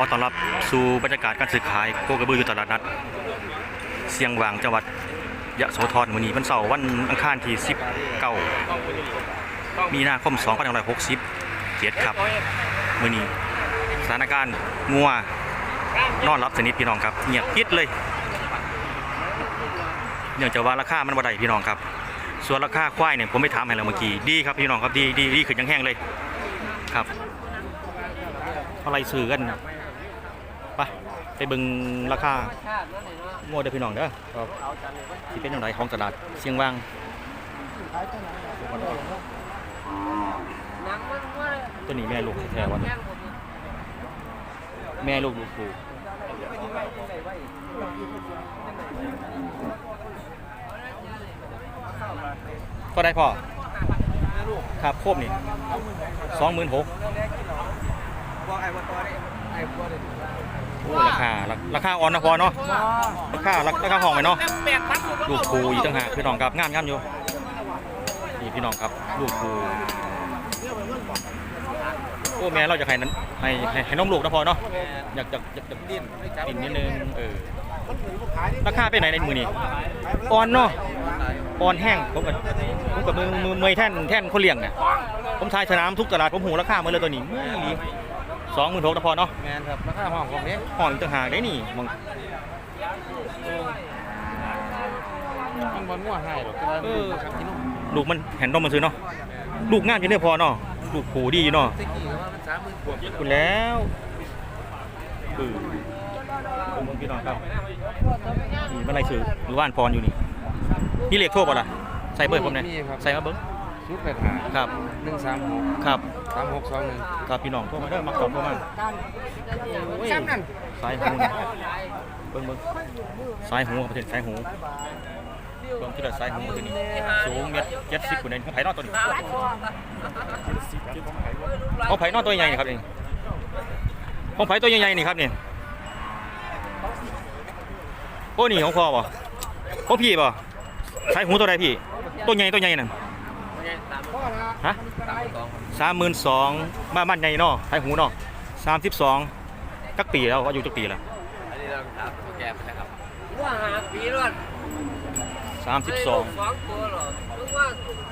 อต้อนรับสู่บรรยากาศการซื้อขายโคกระบืออยู่ตลาดนัด เสียงหวางจังหวัดยะโสธรมื้อนี้วันเสาร์วันอังคารที่19มีนาคม2567ครับมื้อนี้สถานการณ์งัวนอนรับสนิทพี่น้องครับเงียบปิดเลยเนื่องจากว่าราคามันบ่ได้พี่น้องครับ ส่วนราคาควายเนี่ยผมไปถามให้แล้วเมื่อกี้ดีครับพี่น้องครับดีดีดีขึ้นยังแห้งเลยครับอะไรซื้อกัน ไปไปเบิ่งราคาโง่เด้อพี่น้องเด้อครับที่เป็นอย่างไรของตลาดเสียงวางตัวนี้แม่ลูกแท้ๆวะเนี่ยแม่ลูกลูกครูก็ได้พ่อครับโคบนี่สองหมื่นหกโอ้ ราคาราราคาอ่อนนะพอเนาะราคาราคาห้องไหมเนาะลูกครูอีกต่างหากพี่น้องครับงามงามอยู่นี่พี่น้องครับลูกครูโอ้แม่เราจะให้นั้นให้ให้ให้น้องลูกนะพอเนาะอยากอยากอยากอยากดิ้นดิ้นนิดนึงเออราคาเป็นไหนในมือนี่อ่อนเนาะอ่อนแห้งผมกับผมกับมือมือเมยแท่นแท่นคนเลี้ยงเนี่ยผมทายสนามทุกตลาดผมหูราคามาเลยตัวนี้มือดี สองหมื่นหกนะพอเนาะแมนครับราคาห้องของนี้ห้องอีกต่างหากได้นี่มองมันบอลงัวให้หรอกแต่ว่าดูครับที่นุ่มลูกมันเห็นต้องมันซื้อเนาะลูกงามอยู่เนี่ยพอเนาะลูกผูดีอยู่เนาะตะกี้ก็ว่ามันสามหมื่นกว่าคุณแล้วเออผมเบิ่งพี่น้องครับนี่มันอะไรซื้อหรือว่านพรอยู่นี่นี่เลขโทรป่ะล่ะใส่เบอร์ผมเนี่ยใส่มาเบิ้ง ชุดแปดห้าครับ หนึ่งสามหกครับสามหกสองหนึ่งครับพี่น้องโทรมาเด้อมาขอบโทรมาซ้ำนั่นสายหูเบิ่งเบิ่งสายหูประเทศสายหูเบิ่งที่ละสายหูตัวนี้สูงเมตรเจ็ดสิบคนเองของไผ่นอกตัวนี้ของไผ่นอกตัวใหญ่นี่ครับนี่ของไผ่ตัวใหญ่ๆนี่ครับนี่โอ้นี่ของพ่อป่ะของพี่ป่ะสายหูตัวใดพี่ ตัวใหญ่ตัวใหญ่นั่น ฮะสามหมื่นสองบ้านบ้านใหญ่เนาะสายหูเนาะสามสิบสองจักปีแล้วอายุจักปีแล้วอันนี้เราถามตัวแกไปนะครับว่าหาปีรอดสามสิบสองสองตัวหรอถึงว่า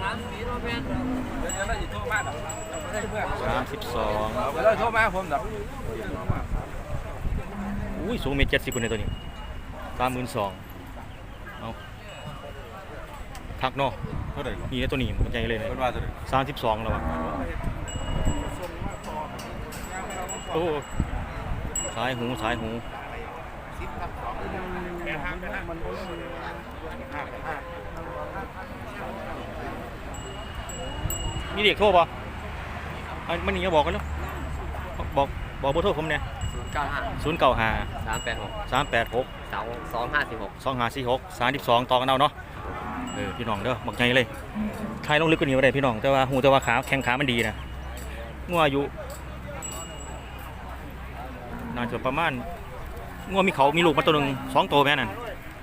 สามปีรอดแม่นเดี๋ยวเราจะโทรมาดอกไม่ได้เพื่อนสามสิบสองเดี๋ยวเราโทรมาผมดอกอุ้ยสูงเมตรเจ็ดสิบคนในตัวนี้สามหมื่นสองเอา ทักเนาะเท่าไหร่ก่อนนี่นะตัวนี้มันใหญ่เลยเป็นว่าเท่าไหร่สามสิบสองแล้ววะโอ้สายหูสายหูมีเด็กโทรป่ะอันมันนี่ก็บอกกันเนาะบอกบอกเบอร์โทรผมเนี่ยศูนย์เก้าห้าศูนย์เก้าห้าสามแปดหกสามแปดหกสองสองห้าสิบหกสองห้าสี่หกสามสิบสองต่อกันเอาเนาะ เออพี่น้องเด้อบอกไงเลยใครลงลึกกว่านี้ไม่ได้พี่น้องแต่ว่าหูแต่ว่าขาแข้งขามันดีนะงัวอายุน่าจะประมาณงัวมีเขามีลูกมาตัวหนึ่งสองตัวแม่นั่น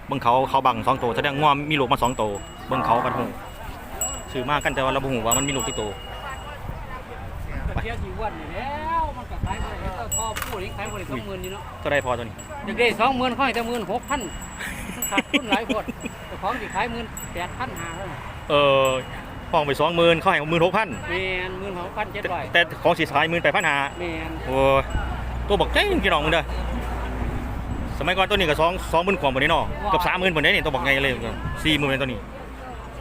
เบิ่งเขาเขาบังสองตัวแสดงงัวมีลูกมาสองตัวเบิ่งเขากันหูซื้อมากกันแต่ว่าเราบ่หูว่ามันมีลูกที่โตวเที่ยวจีวันนี่แล้วมันก็ขายไปแล้วก็พ่อพูดนี่ขายไปสองหมื่นนี่เนาะเท่าไรพอตัวนี้เด็กได้สองหมื่นค่อยแต่หมื่นหกพัน ขาดทุนหลายคนแต่ของที่ขายหมื่นแปดพันห้าแล้วเออห้องไปสองหมื่นเขาให้หมื่นหกพันแมนหมื่นหกพันเจ็ดร้อยแต่ของสีขายหมื่นแปดพันห้าแมนโอ้ยตัวบอกเจ้งพี่น้องมึงเด้อสมัยก่อนตัวนี้ก็สองสองหมื่นกว่าหมดนี่เนาะเกับสามหมื่นหมดนี่ตัวบอกไงเลยสี่หมื่นตัวนี้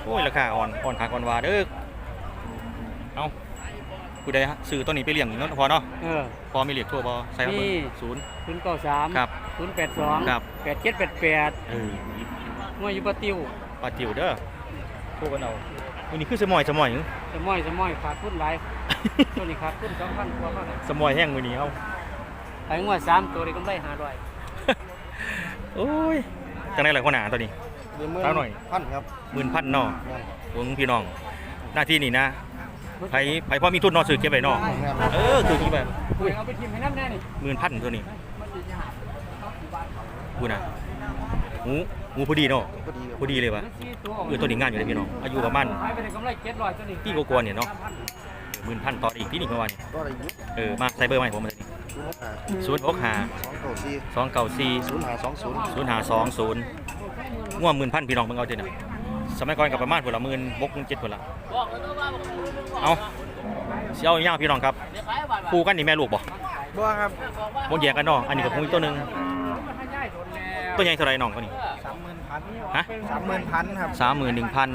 โอ้ยราคาอ่อนอ่อนขาอ่อนวาเด้อเอา กูได้ฮะซื้อตัวนี้ไปเลี้ยงเนาะพอเนาะเออ พอมีเหลียกทั่วพอใส่มาเบอมีร์ศูนย์ศูนย์เก้าสามครับ ศูนย์แปดสองครับ แปดเจ็ดแปดแปดเออมวยอยู่ปะติวปลาติวเด้อโทรกันเอาอันนี้คือสมอยสมอยหึสมอยสมอยขาดทุนหลาย ตัวนี้ขาดทุนสองพันกว่าเท่าไหร่สมอยแห้งมือนี้เอาไอ้งวดสามตัวนี้กำไรห้าร้อยโอ้ยจังไรหลายคนหนาตัวนี้ เท่าหน่อย พันครับหมื่นพันเนาะหวงพี่น้อง หน้าที่นี่นะ ไผไผพ่อมีทุนเนอซื้อเก็บไว้เนาะเออคือที่แบบเอาไปทิมให้น้ำแน่นี่หมื่นพันตัวนี้กูนะหูหูพอดีเนาะพอดีพอดีเลยวะสี่ตัวเออตัวนี้งานอยู่เลยพี่น้องอายุประมาณขายไปได้กำไรเจ็ดร้อยตัวนี้พี่กกวนเนี่ยเนาะหมื่นพันต่ออีกที่นี่เมื่อวานนี่ก็อะไรยุเออมาใส่เบอร์มาใหม่ผมมาเลยนี่ศศูนย์หกห้าศูนย์หกห้าสองเก้าสี่สองเก้าสี่ศูนย์ห้าสองศูนย์ศูนย์ห้าสองศูนย์ง่วงหมื่นพันพี่น้องเบิ่งเอาเด้อน่ะ สมัยก่อนกับประมาณพุ่นละหมื่นบกหมื่นเจ็ดพุ่นละเอาสิเอาย่างพี่น้องครับคู่กันนี่แม่ลูกบ่บัวครับบ่แยกกันเนาะอันนี้กับคู่อีกตัวหนึงตัวใหญ่เท่าไหร่น้องตัวนี้สามหมื่นพันฮะสามหมื่นพันครับสามหมื่นหนึ่งพัน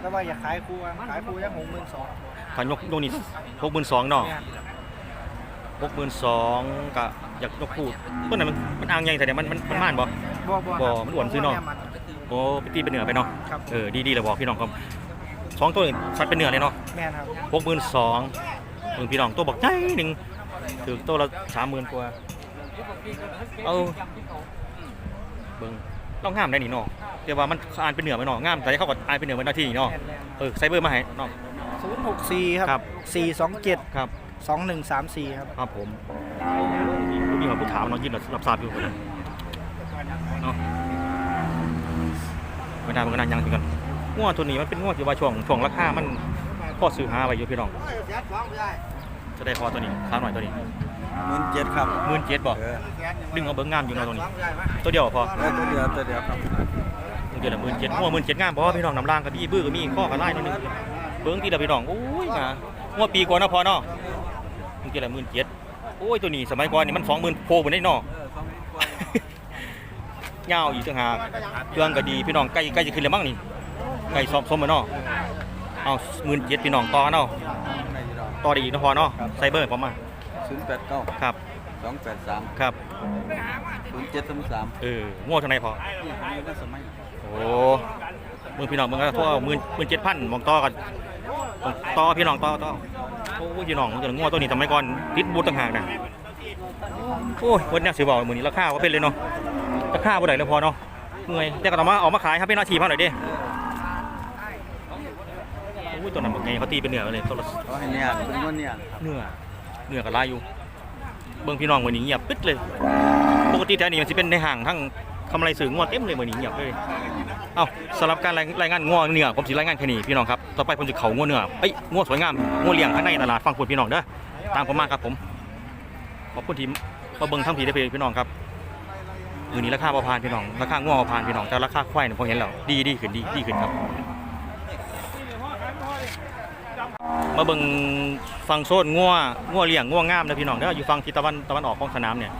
แต่ว่าอย่าขายครูอะขายครูยังหกหมื่นสองถ้ายกยกนี่หกหมื่นสองเนาะหกหมื่นสองกะอยากยกคู่ตัวไหนนมันมันอ่างใหญ่แต่เนี่ยมันมันมันม่านบ่บัวบัวบ่มันอ้วนซื้อเนาะ โอ้ไปตีเป็นเหนือไปเนาะครับเออดีๆเลยบอกพี่น้องครับสองตัวนี่ชัดเป็นเหนือเลยเนาะแม่นครับหกหมื่นสองเบิ่งพี่น้องตัวบอกใจหนึ่งถือตัวละสามหมื่นกว่าเอาเบิ่งต้องงามได้นี่เนาะแต่ว่ามันอ่านเป็นเหนือไปเนาะงามแต่เขาก็อ่านเป็นเหนือเป็นหน้าที่นี่เนาะเออไซเบอร์มาให้เนาะ ศูนย์หกสี่ครับครับสี่สองเจ็ดครับ สองหนึ่งสามสี่ครับ ครับผมผู้มีความผู้ถามเนาะยืนรับทราบอยู่คนเลยเนาะ ไม่ได้มันก็นั่งยังพี่กันง้วตัวนี้มันเป็นง้วที่ว่าช่วงช่วงราคามันพอซื้อหาไว้อยู่พี่น้องจะได้พอตัวนี้ค้าหน่อยตัวนี้หมื่นเจ็ดครับหมื่นเจ็ดบอกเออดึงเอาเบิ้งงามอยู่เนาะตัวนี้ ตัวเดียวพอเออตัวเดียวตัวเดียวครับตัวเดียวละหมื่นเจ็ดง้วหมื่นเจ็ดงามเพราะว่าพี่น้องน้ำล่างกับพี่บื้อกับมีข้อกับไล่นิดนึงเบิ้งทีละพี่น้องโอ้ยมาง้วปีกว่าเนาะพอเนาะมึงเจ็ดละหมื่นเจ็ดโอ้ยตัวนี้สมัยก่อนนี่มันสองหมื่นโพบนได้เนาะ ยาวอีกต่างหากเครื่องก็ดีพี่น้องใกล้ใกล้จะขึ้นแล้วมั้งนี่ใกล้สอบสมมาเนาะเอาหมื่นเจ็ดพี่น้องต่อเนาะต่อได้อีกเนาะพอเนาะไซเบอร์ประมาณศูนย์แปดเก้าครับสองแปดสามครับศูนย์เจ็ดสามสามเออง่วงเท่าไหร่พอนี่ก็สมัยโอ้มึงพี่น้องมึงก็ทั่วหมื่นหมื่นเจ็ดพันมองต่อกันต่อพี่น้องต่อต่อโอ้ยพี่น้องมึงจะง่วงตัวนี้ทำไมก่อนติดบูทต่างหากนะโอ้ยวันนี้สิบอกมือนี้ราคาว่าเป็นเลยเนาะ ราคาบ่ได้แล้วพอเนาะเมื่อยแต่ก็ต้องมาเออกมาขายครับพี่น้องทีมาหน่อยดิโอ้ยตัวนั้นบอกไงเขาตีเป็นเนื้อเลยตัวละเขาให้เนี่ยเป็นวันเนี่ยเนื้อเนื้อกับลายอยู่ เบิ่งพี่น้องมือนี้เงียบปึ๊ดเลยปกติแถวนี้มันสิเป็นในห่างทั้งคำไรสื่อง่วงเต็มเลยมือนี้เงียบเลยเอ้าสำหรับการรายรายงานง่วงเนื้อผมสิรายงานแค่นี้พี่น้องครับต่อไปผมจะเขาง่วงเนื้อเอ้ยง่วงสวยงามง่วงเลี้ยงข้างในตลาดฟังพูดพี่น้องเด้อตามผมมาครับผมขอบคุณที่มาเบิ่งทั้งผีได้อพี่น้องครับ มือนี้ราคาประพานพี่น้อง ราคาง่วงประพานพี่น้องแต่ราคาควายเนี่ยผมเห็นแล้วดีดีขึ้นดีดีขึ้นครับ มาเบิ่งฟังโซนง่วง่วเลี้ยงง่วงามนะพี่น้องเด้ออยู่ฟังทิศตะวันตะวันออกของสนามเนี่ย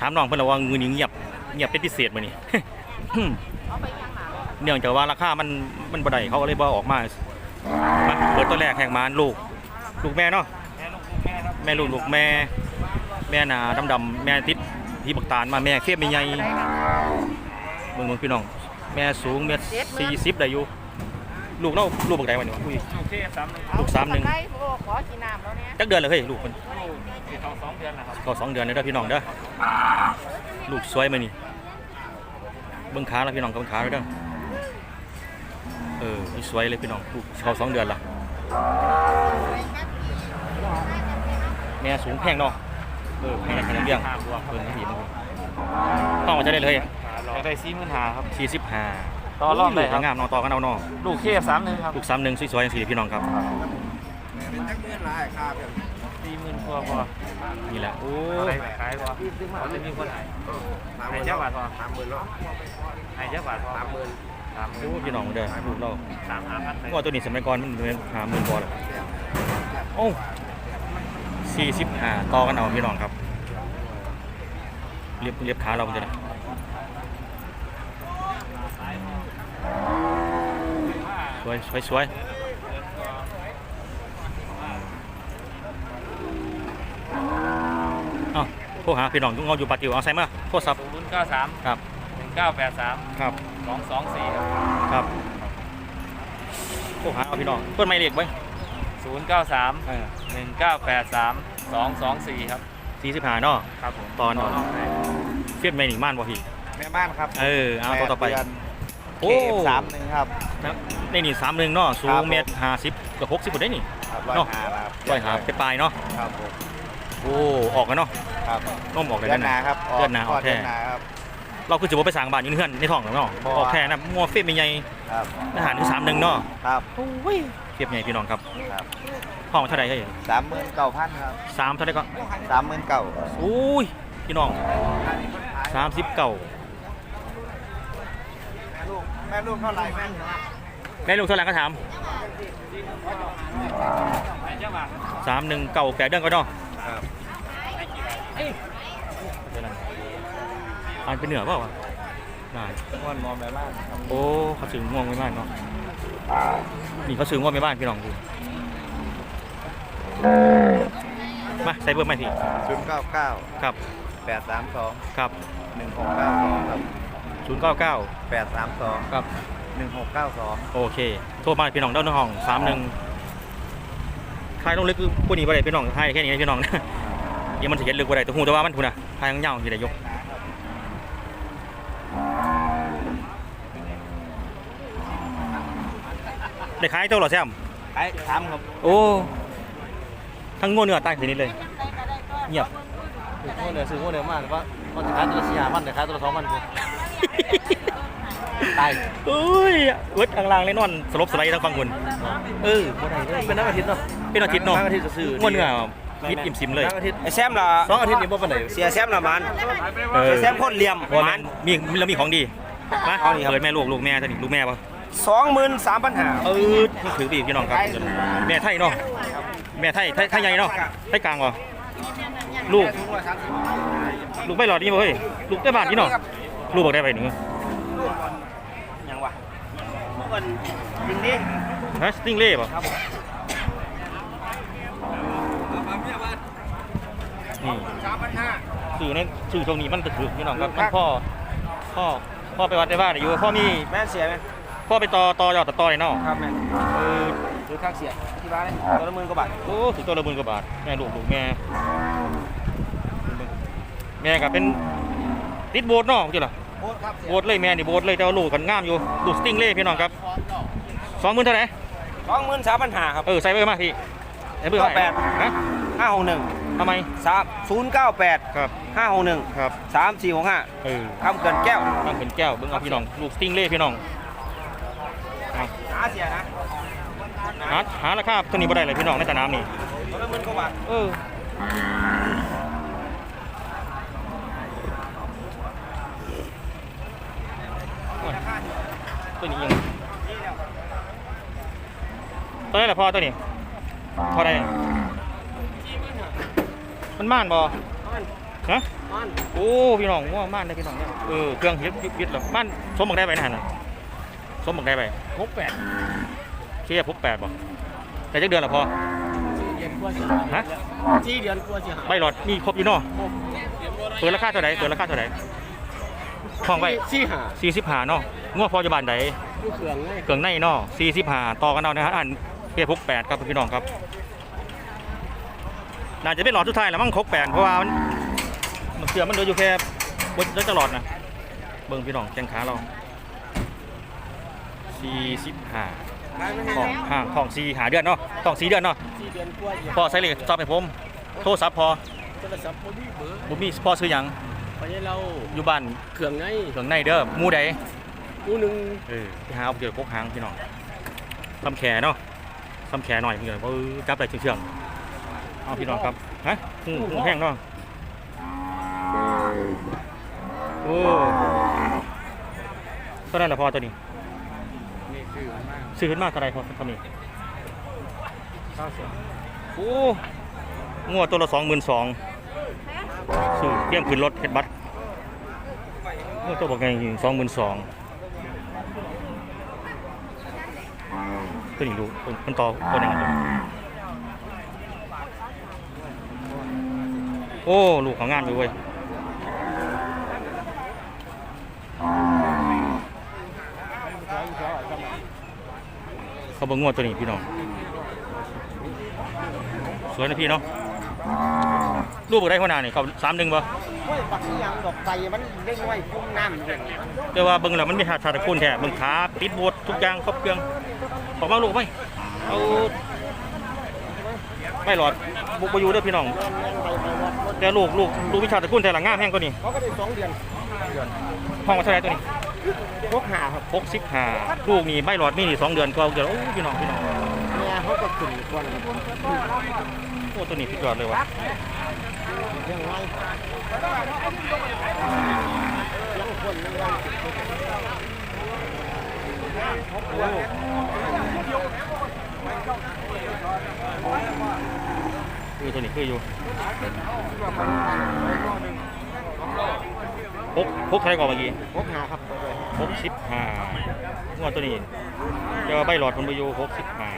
ถามน้องเพิ่อนแล้วว่ามือนี้เงียบเงียบเป็นพิเศษมื้อนี้เนื่องจากว่าราคามันมันบ่ได้เขาก็เลยบ่ออกมามาเปิดตัวแรกแข่งมานลูก ลูกแม่เนาะแม่ลูกลูกแม่ แม่หนาดำๆแม่ติด ที่บักตาลมาแม่เข้มใหญ่ๆเบิ่งเบิ่งพี่น้อง แม่สูงเมตรสี่สิบได้อยู่ลูกเนาะลูกบักใดวะเนี่ยอุ้ยลูกสามหนึ่งได้โอ้ขอกินน้ำแล้วเนี่ยจักเดือนเลยเฮ้ยลูกมันเขาสองเดือนนะครับก็สองเดือนเลยเด้อพี่น้องเด้อลูกสวยมานี่เบิ่งขาแล้วพี่น้องก็เบิ่งขาแล้วเด้อเออนี่สวยเลยพี่น้องลูกเขาสองเดือนละแม่สูงแพงเนาะ เออแพงขนาดเลี้ยงเบิ่งให้ดีมันต้องมาจะได้เลยอยากได้สี่หมื่นหาครับสี่สิบห้าต่อรองได้ครับงามเนอต่อกันเอาเนอลูกเคสามหนึ่งครับลูกสามหนึ่งสวยๆอย่างสี่พี่น้องครับเป็นจักเมื่อไรครับสี่หมื่นพอพอนี่แหละโอ้อะไรยขายพอเขาจะมีคนหายหายเจ้าบาทพอสามหมื่นแล้วหายเจ้าบาทพอสามหมื่นสามหมื่นโอ้พี่น้องเด้อลูกเราสามห้าพันว่าตัวนี้สมัยก่อนมันเป็นหาหมื่นกว่าเลยโอ้สี่สิบห้าต่อกันเอาพี่น้องครับ เรียบเรียบขาเรามันจะนะสวยสวยสวยเอ้าโทรหาพี่น้องทุกคนอยู่ปาติวเอาใส่มาโทรศัพท์ศูนย์เก้าสามครับหนึ่งเก้าแปดสามครับสองสองสี่ครับครับโทรหาเอาพี่น้องเพิ่นไม่เรียกไว้ศูนย์เก้าสามหนึ่งเก้าแปดสามสองสองสี่ครับสี่สิบห้าเนาะครับผมตอนรองได้เฟียดไม่หนีม่านบ่พี่แม่บ้านครับเออเอาตัวต่อไปโอ้สามหนึ่งครับในนี่สามหนึ่งเนาะสูครังบเมตรห้าสิบกับหกสิบหมดได้นี่ครับร้อยเนาะห้าครับร้อยหาไปปลายเนาะครับผมโอ้ออกกันเนาะครับน้มออกเลยเดือนหนานะครับเดือนหนาออกแท้เดือนหนาครับเราคือจะว่าไปสั่งบ้านอยู่ในเฮือนในท้องเนาะบ่ออกแท้นะมัวเฟียดไม่ใหญ่ครับทหารที่สามหนึ่งเนาะครับโอ้ยเฟียดใหญ่พี่น้องครับครับห้องเท่าไหร่เฮ้ยสามหมื่นเก้าพันครับสามเท่าไหร่ก็สามหมื่นเก้าอุ้ยพี่น้อง สามสิบเก้าลูกแม่ลูกเท่าไหร่แม่แม่ลูกเท่าไหร่ก็ถามสามหนึ่งเก้าแปดเดือนก็เนาะครับอันเป็นเหนือเปล่าวะได้ม้วนมอมแม่บ้านครับโอ้เขาซื้อง่วงไม่บ้านเนาะนี่เขาซื้อง่วงไม่บ้านพี่น้องดูมาใส่เบอร์ใหม่พี่ศูนย์เก้าเก้าครับแปดสามสองครับ หนึ่งหกเก้าสองครับศูนย์เก้าเก้าแปดสามสองครับ หนึ่งหกเก้าสองโอเค โทรมาพี่น้องเด้านห้องสามหนึ่งทายลงลึกคือผู้นี้บ่ได้พี่น้องทายแค่นี้นะพี่น้องนะเดี๋ยวมันจะเห็นลึกบ่ได้แต่หูแต่ว่ามันพูนะทายยาวๆอยู่ได้ยก ได้ขายเจ้าเหรอแซม ไอ้ถามครับโอ้ ทั้งงวเนื้อใต้ทีนี้เลย เงียบง้อเหนือซื้อง้อเหนือมากว่า ว่าจะขายตัวละสี่ห้าพันแต่ขายตัวละสองพันกูตายอุ้ยเวิร์ดอ่างลางเลยนอนสลบสไลด์ทั้งฟังคุณเออบ่ได้เลยเป็นนักอาทิตย์เนาะเป็นอาทิตย์เนาะนักอาทิตย์จะซื้องวเนื้อพิษอิ่มซิมเลยนักอาทิตย์ไอ้แซมล่ะสองอาทิตย์นี่บ่ปานใดเสียแซมละมันเออเสียแซมคนเหลี่ยมว่ามัมันนมีมีแล้วมีของดีมาเอาดิครับเปิดแม่ลูกลูกแม่ตัวนี้ลูกแม่ปะสองหมื่นสามพันห้าเออนี่ถือปีกพี่น้องครับแม่ไทยเนาะแม่ไทยไทยไทยใหญ่เนาะไทยกลางวะลูก ลูกไม่หลอดนี่บ่เฮ้ยลูกได้บาทนี่เนาะลูกบอกได้ไปหนึ่งยังวะเมื่อวันจริงดิฮะสติงเล่ป่ะนี่สามพันห้าสื่อในสื่อตรงนี้มันจะถือพี่น้องครับมันพ่อพ่อพ่อไปวัดไปบ้านอยู่พ่อมีแม่เสียไหมพ่อไปต่อต่อยอดต่อต่อเลยเนาะครับแม่เออหรือค่าเสียที่บ้านเลยตัวละหมื่นกว่าบาทโอ้ถึงตัวละหมื่นกว่าบาทแม่ลูกลูกแม่ แม่ก็เป็นติดโบสถ์เนาะจริงเหรอโคตรครับโบสถ์เลยแม่นี่โบสถ์เลยแต่ว่าลูกกันงามอยู่ลูกสติงเล่พี่น้องครับสองหมื่นเท่าไหร่สองหมื่นสามพันห้าครับ เออใส่เบอร์มาพี่ใส่เบอร์มาแปดฮะห้าหกหนึ่งทำไมสามศูนย์เก้าแปดครับห้าหกหนึ่งครับสามสี่หกห้าเออคำเกินแก้วตั้งเป็นแก้วเบิ่งเอาพี่น้อง ลูกสติงเล่พี่น้องเอาหาเสียนะหาหาราคาตัวนี้บ่ได้เลยพี่น้องในสนามนี่ตัวละหมื่นกว่าบาทเออ ตัวนี้ยังตัวนี้แหละพอตัวนี้พอได้มันม่านบ่ฮะโอ้พี่น้องว่าม่านได้พี่น้องเนี่ยเออเครื่องเฮ็ดยึดหรอม่านสมบักได้ไปนะฮะน่ะสมบักได้ไปหกแปดเชี่ยพกแปดบ่แต่จักเดือนละพอเดือนกว่าสิฮะสี่เดือนกว่าสิใบหลอดมีครบอยู่เนาะเปิดราคาเท่าไหร่เปิดราคาเท่าไหร่ ห้องไว้สี่ห้าสี่สิบห้าเนาะงวดพอจะบานใดลูกเขืองเลยเกิงในเนาะสี่สิบห้าต่อกันเอานะฮะอันเพียพกแปดครับพี่น้องครับน่าจะเป็นหลอดสุดท้ายแล้วมั้งครบแปดเพราะว่ามันมันเสื่อมมันเหลืออยู่แค่บนจะหลอดนะเบิ่งพี่น้องแจงขาเราสี่สิบห้าของห่างของสี่หาเดือนเนาะของสี่เดือนเนาะสี่เดือนกว่าสิพอใส่เลยจอบให้ผมโทรศัพท์พอโทรศัพท์บ่มีเบอร์บุมีพอซื้อหยัง ไปให้เราอยู่บ้านเขืองไงเครื่องในเด้อหมูใดกูหนึ่งเออไปหาเอาเกี่ยวกับพกหางพี่น้องทำแขนเนาะทำแขนหน่อยพี่น้องเพราะจับได้เชื่องๆเอาพี่น้องครับฮะหูหูแห้งเนาะโอ้ตัวนั้นแหละพอตัวนี้นี่คือมากซื้อขึ้นมาเท่าไหรพอทำนี้เก้าสิบโอ้งวดตัวละสองหมื่นสอง ซื้อเตรียมขึ้นรถเฮ็ดบัตรงวดตัวบอกไงสองหมื่นสองตัวนี้ดูมันต่อตัวไหนกันโอ้ ลูกของงานอยู่เว้ยเขาเบิ่งงวดตัวนี้พี่น้อง สวยนะพี่เนาะ รูปบอกได้ขนาดนี่เขาสามหนึ่งป่ะโอ้ยปักที่ยังดอกไฟมันเด้งไว้คุ้มน้ำเลยแต่ว่าเบิ่งแล้วมันมีชาชาตะคุณแท้เบิ่งขาติดโบดทุกอย่างครบเครื่องออกมาลูกไหมเอาไม่หลอดบุกไปอยู่เด้อพี่น้องแต่ลูกลูกลูกวิชาตะคุณแต่หลังง่ามแห้งก็นี่เขาก็ได้สองเดือนห้องมาเท่าไหรตัวนี้พกหาครับหกสิบห้าลูกนี่ไม่หลอดมีนี่สองเดือนก็เดือนโอ้ยพี่น้องพี่น้องเนี่ยเขาก็ขึ้นก่อนโอ้ตัวนี้สุดยอดเลยว่ะยังไงยัง คนยังไงคือตัวนี้คืออยู่พกพกเท่าไหรก่อนเมื่อกี้พกหาครับไปเลยหกสิบห้างวดตัวนี้เจอใบหลอดคนไปอยู่หกสิบห้า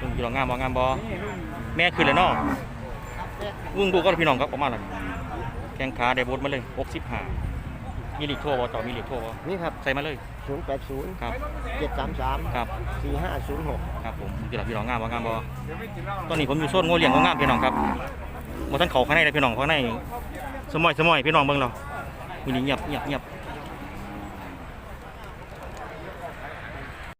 ลุงพี่น้องงามบ่งามบ่แม่ขึ้นแล้วเนาะวึ่งดูก็พี่น้องครับออกมาแล้วแข้งขาได้บดมาเลยหกสิบห้ามีหลีกทั่วบ่ต่อมีหลีกทั่วบ่นี่ครับใส่มาเลยศูนย์แปดศูนย์ครับเจ็ดสามครับสี่ห้าศูนย์หกครับผมพี่น้องพี่น้องงามบ่งามบ่ตอนนี้ผมอยู่โซนโงเลี้ยงงงามพี่น้องครับบ่ทันเขาข้างในเลยพี่น้องข้างในสมอยสมอยพี่น้องเบิ่งเรามื้อนี้เงียบเงียบเงียบ